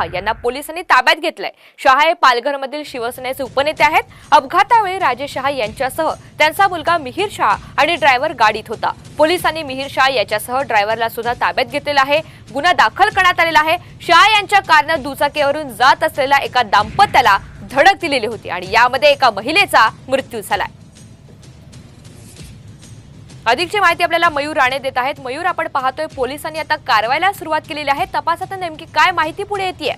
शहा यांना पोलिसांनी ताब्यात घेतलंय. शहा हे पालघरमधील शिवसेनेचे उपनेते आहेत. अपघातावेळी राजेश शहा यांच्यासह त्यांचा मुलगा मिहीर शहा आणि ड्रायव्हर गाडीत होता. पोलिसांनी मिहीर शहा याच्यासह ड्रायव्हरला सुद्धा ताब्यात घेतलेला आहे. गुन्हा दाखल करण्यात आलेला आहे. शहा यांच्या कारनं दुचाकीवरून जात असलेल्या एका दाम्पत्याला धडक दिलेली होती आणि यामध्ये एका महिलेचा मृत्यू झालाय. अधिकची माहिती आपल्याला मयूर राणे देत आहेत. मयूर आपण पाहतोय पोलिसांनी आता कारवाईला सुरुवात केलेली आहे. तपासात नेमकी काय माहिती पुढे येते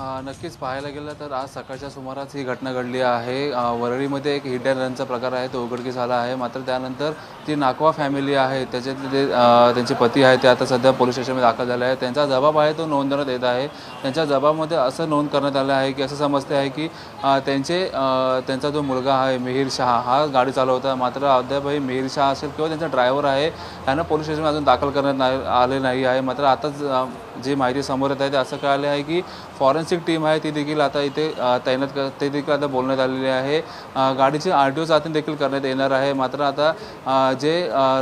नक्कीच पाहायला गेलं तर आज सकाळच्या सुमारास ही घटना घडली आहे. वरळीमध्ये एक हिट अँड रनचा प्रकार आहे तो उघडकीस आला आहे. मात्र त्यानंतर ती नाकवा फॅमिली आहे त्याच्यातले जे त्यांचे पती आहे ते आता सध्या पोलीस स्टेशनमध्ये दाखल झाले आहे. त्यांचा जबाब आहे तो नोंदवण्यात येत आहे. त्यांच्या जबाबमध्ये असं नोंद करण्यात आलं आहे की असं समजते आहे की त्यांचे त्यांचा जो मुलगा आहे मिहीर शहा हा गाडी चालवता मात्र अद्यापही मिहीर शहा असेल किंवा त्यांचा ड्रायव्हर आहे त्यांना पोलीस स्टेशनमध्ये अजून दाखल करण्यात नाही- आले नाही आहे. मात्र आताच जी माहिती समोर येत आहे ते असं कळाले आहे की फॉरेन्सिक टीम आहे ती देखील आता इथे तैनात कर ते देखील आता बोलण्यात आलेली आहे. गाडीची आर टी ओ चाचणी देखील करण्यात येणार आहे. मात्र आता जे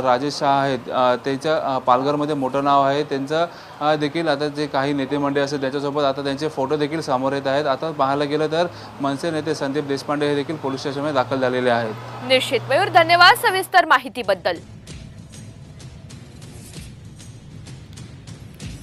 राजेश शहा आहेत त्यांच्या पालघरमध्ये मोठं नाव आहे. त्यांचं देखील आता जे काही नेते मंडळी असेल त्यांच्यासोबत आता त्यांचे फोटो देखील समोर येत आहेत. आता पाहायला गेलं तर मनसे नेते संदीप देशपांडे हे देखील पोलीस स्टेशनमध्ये दाखल झालेले आहेत. निश्चित. मयूर धन्यवाद सविस्तर माहितीबद्दल.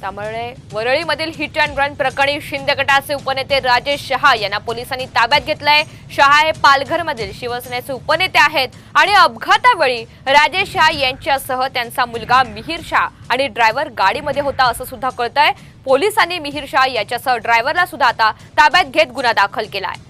त्यामुळे वरळीमधील हिट अँड रन प्रकरणी शिंदे गटाचे उपनेते राजेश शहा यांना पोलिसांनी ताब्यात घेतलंय. शहा हे पालघरमधील शिवसेनेचे उपनेते आहेत आणि अपघातावेळी राजेश शहा यांच्यासह त्यांचा मुलगा मिहीर शहा आणि ड्रायव्हर गाडीमध्ये होता असं सुद्धा कळतंय. पोलिसांनी मिहीर शहा याच्यासह ड्रायव्हरला सुद्धा आता ताब्यात घेत गुन्हा दाखल केलाय.